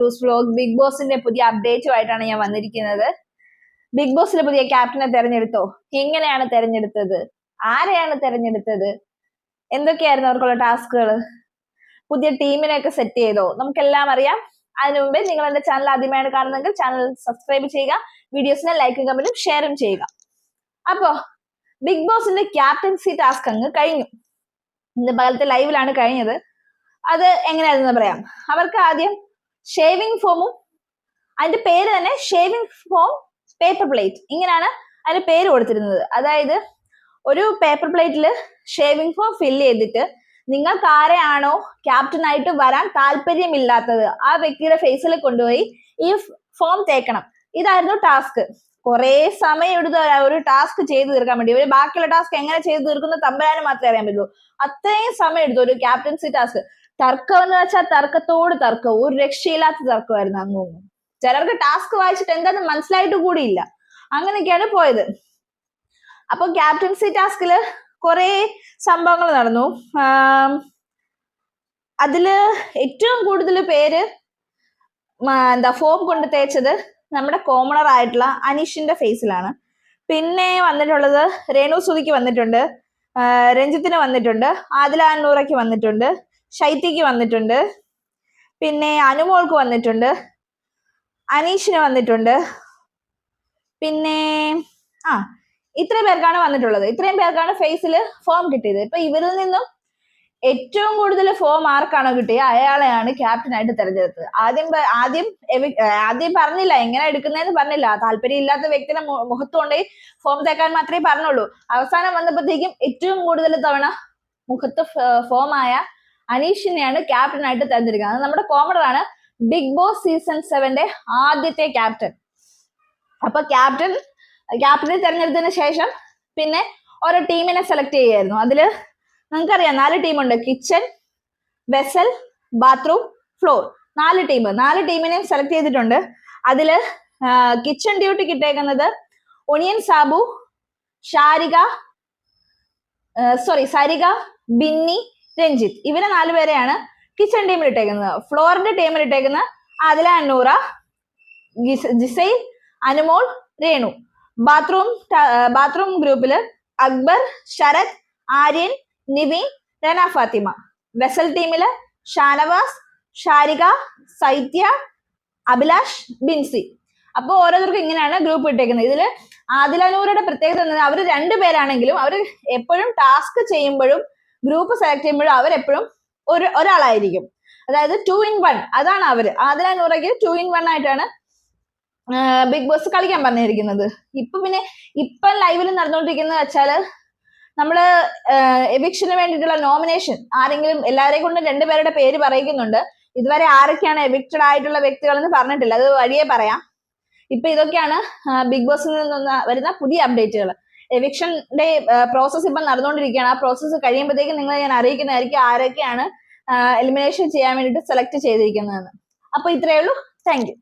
News vlog big ബോസിന്റെ പുതിയ അപ്ഡേറ്റുമായിട്ടാണ് ഞാൻ വന്നിരിക്കുന്നത്. ബിഗ് ബോസിലെ പുതിയ ക്യാപ്റ്റനെ തെരഞ്ഞെടുത്തോ? എങ്ങനെയാണ് തെരഞ്ഞെടുത്തത്? ആരെയാണ് തെരഞ്ഞെടുത്തത്? എന്തൊക്കെയായിരുന്നു അവർക്കുള്ള ടാസ്കുകൾ പുതിയ ടീമിനെയൊക്കെ സെറ്റ് ചെയ്തോ? നമുക്കെല്ലാം അറിയാം. അതിനു മുമ്പേ നിങ്ങൾ എന്റെ ചാനൽ ആദ്യമായിട്ട് കാണുന്നെങ്കിൽ ചാനൽ സബ്സ്ക്രൈബ് ചെയ്യുക വീഡിയോസിനെ ലൈക്കും കമന്റും ഷെയറും ചെയ്യുക. അപ്പോ ബിഗ് ബോസിന്റെ ക്യാപ്റ്റൻസി ടാസ്ക് അങ്ങ് കഴിഞ്ഞു. ഇന്ന് പകലത്തെ ലൈവിലാണ് കഴിഞ്ഞത്. അത് എങ്ങനെയായിരുന്നു പറയാം. അവർക്ക് ആദ്യം ഷേവിംഗ് ഫോമും അതിന്റെ പേര് തന്നെ ഷേവിംഗ് ഫോം പേപ്പർ പ്ലേറ്റ് ഇങ്ങനെയാണ് അതിന്റെ പേര് കൊടുത്തിരുന്നത്. അതായത് ഒരു പേപ്പർ പ്ലേറ്റിൽ ഷേവിംഗ് ഫോം ഫിൽ ചെയ്തിട്ട് നിങ്ങൾക്ക് ആരെയാണോ ക്യാപ്റ്റനായിട്ട് വരാൻ താല്പര്യമില്ലാത്തത് ആ വ്യക്തിയുടെ ഫേസിൽ കൊണ്ടുപോയി ഈ ഫോം തേക്കണം. ഇതായിരുന്നു ടാസ്ക് കുറെ സമയം എടുത്ത് ഒരു ടാസ്ക് ചെയ്ത് തീർക്കാൻ വേണ്ടി. ഒരു ബാക്കിയുള്ള ടാസ്ക് എങ്ങനെ ചെയ്ത് തീർക്കുന്ന തമ്പരാനും മാത്രമേ അറിയാൻ പറ്റുള്ളൂ. അത്രയും സമയം എടുത്തു ഒരു ക്യാപ്റ്റൻസി ടാസ്ക് തർക്കം എന്ന് വെച്ചാൽ തർക്കത്തോട് തർക്കം. ഒരു രക്ഷയില്ലാത്ത തർക്കമായിരുന്നു അങ്ങും. ചിലർക്ക് ടാസ്ക് വായിച്ചിട്ട് എന്താണെന്ന് മനസ്സിലായിട്ട് കൂടിയില്ല. അങ്ങനെയൊക്കെയാണ് പോയത്. അപ്പൊ ക്യാപ്റ്റൻസി ടാസ്കിൽ കുറെ സംഭവങ്ങൾ നടന്നു. അതിൽ ഏറ്റവും കൂടുതൽ പേര് എന്താ ഫോം കൊണ്ട് തേച്ചത് നമ്മുടെ കോമണർ ആയിട്ടുള്ള അനീഷിന്റെ ഫേസിലാണ് പിന്നെ വന്നിട്ടുള്ളത് രേണു സുതിക്ക് വന്നിട്ടുണ്ട്. രഞ്ജിത്തിന് വന്നിട്ടുണ്ട്. ആദില അന്നൂറയ്ക്ക് വന്നിട്ടുണ്ട്. ശൈത്യക്ക് വന്നിട്ടുണ്ട്. പിന്നെ അനുമോൾക്ക് വന്നിട്ടുണ്ട്. അനീഷിന് വന്നിട്ടുണ്ട്. പിന്നെ ആ ഇത്രയും പേർക്കാണ് വന്നിട്ടുള്ളത്. ഇത്രയും പേർക്കാണ് ഫേസിൽ ഫോം കിട്ടിയത്. ഇപ്പൊ ഇവരിൽ നിന്നും ഏറ്റവും കൂടുതൽ ഫോം ആർക്കാണോ കിട്ടിയത് അയാളെയാണ് ക്യാപ്റ്റൻ ആയിട്ട് തെരഞ്ഞെടുത്തത്. ആദ്യം ആദ്യം ആദ്യം പറഞ്ഞില്ല. എങ്ങനെ എടുക്കുന്നതെന്ന് പറഞ്ഞില്ല. താല്പര്യം ഇല്ലാത്ത വ്യക്തിയുടെ മുഖത്തു കൊണ്ടുപോയി ഫോം തേക്കാൻ മാത്രമേ പറഞ്ഞുള്ളൂ. അവസാനം വന്നപ്പോഴത്തേക്കും ഏറ്റവും കൂടുതൽ തവണ മുഖത്ത് ഫോം ആയ അനീഷിനെയാണ് ക്യാപ്റ്റൻ ആയിട്ട് തെരഞ്ഞെടുക്കുന്നത് അത് നമ്മുടെ കോമഡറാണ് ബിഗ് ബോസ് സീസൺ സെവന്റെ ആദ്യത്തെ ക്യാപ്റ്റൻ അപ്പൊ ക്യാപ്റ്റൻ ക്യാപ്റ്റനെ തെരഞ്ഞെടുത്തതിന് ശേഷം പിന്നെ ഓരോ ടീമിനെ സെലക്ട് ചെയ്യായിരുന്നു അതിൽ നിങ്ങൾക്കറിയാം നാല് ടീമുണ്ട് കിച്ചൺ വെസൽ ബാത്റൂം ഫ്ലോർ നാല് ടീം നാല് ടീമിനെയും സെലക്ട് ചെയ്തിട്ടുണ്ട്. അതിൽ കിച്ചൺ ഡ്യൂട്ടി കിട്ടേക്കുന്നത് ഒണിയൻ സാബു ഷാരിക സോറി സരിക ബിന്നി രഞ്ജിത്ത്. ഇവരെ നാലുപേരെയാണ് കിച്ചൺ ടീമിൽ ഇട്ടേക്കുന്നത്. ഫ്ലോറിന്റെ ടീമിൽ ഇട്ടേക്കുന്ന ആദില അന്നൂറ ജിസൈ അനുമോൾ രേണു. ബാത്റൂം ബാത്റൂം ഗ്രൂപ്പിൽ അക്ബർ ശരത് ആര്യൻ നിവിൻ രന ഫാത്തിമ. വെസൽ ടീമിൽ ഷാനവാസ് ഷാരിക സൈത്യ അഭിലാഷ് ബിൻസി. അപ്പോൾ ഓരോരുത്തർക്കും ഇങ്ങനെയാണ് ഗ്രൂപ്പ് ഇട്ടേക്കുന്നത്. ഇതിൽ ആദിലനൂരുടെ പ്രത്യേകത എന്നത് അവർ രണ്ടുപേരാണെങ്കിലും അവർ എപ്പോഴും ടാസ്ക് ചെയ്യുമ്പോഴും ഗ്രൂപ്പ് സെലക്ട് ചെയ്യുമ്പോഴും അവരെപ്പോഴും ഒരു ഒരാളായിരിക്കും. അതായത് ടു ഇൻ വൺ അതാണ് അവർ അവർ ആദിലനൂറയ്ക്ക് ടു ഇൻ വൺ ആയിട്ടാണ് ബിഗ് ബോസ് കളിക്കാൻ പറഞ്ഞിരിക്കുന്നത്. ഇപ്പൊ പിന്നെ ഇപ്പൊ ലൈവിൽ നടന്നുകൊണ്ടിരിക്കുന്നത് വെച്ചാൽ നമ്മൾ എവിക്ഷന് വേണ്ടിയിട്ടുള്ള നോമിനേഷൻ ആരെങ്കിലും എല്ലാവരെയും കൊണ്ട് രണ്ടുപേരുടെ പേര് പറയിക്കുന്നുണ്ട് ഇതുവരെ ആരൊക്കെയാണ് എവിക്റ്റഡ് ആയിട്ടുള്ള വ്യക്തികൾ എന്ന് പറഞ്ഞിട്ടില്ല. അത് വഴിയെ പറയാം. ഇപ്പൊ ഇതൊക്കെയാണ് ബിഗ് ബോസിൽ നിന്ന് വരുന്ന പുതിയ അപ്ഡേറ്റുകൾ എവിക്ഷന്റെ പ്രോസസ്സ് ഇപ്പം നടന്നുകൊണ്ടിരിക്കുകയാണ്. ആ പ്രോസസ്സ് കഴിയുമ്പോഴത്തേക്കും നിങ്ങൾ ഞാൻ അറിയിക്കുന്നതായിരിക്കും ആരൊക്കെയാണ് എലിമിനേഷൻ ചെയ്യാൻ വേണ്ടിയിട്ട് സെലക്ട് ചെയ്തിരിക്കുന്നതെന്ന്. അപ്പൊ ഇത്രയേ ഉള്ളൂ. Thank you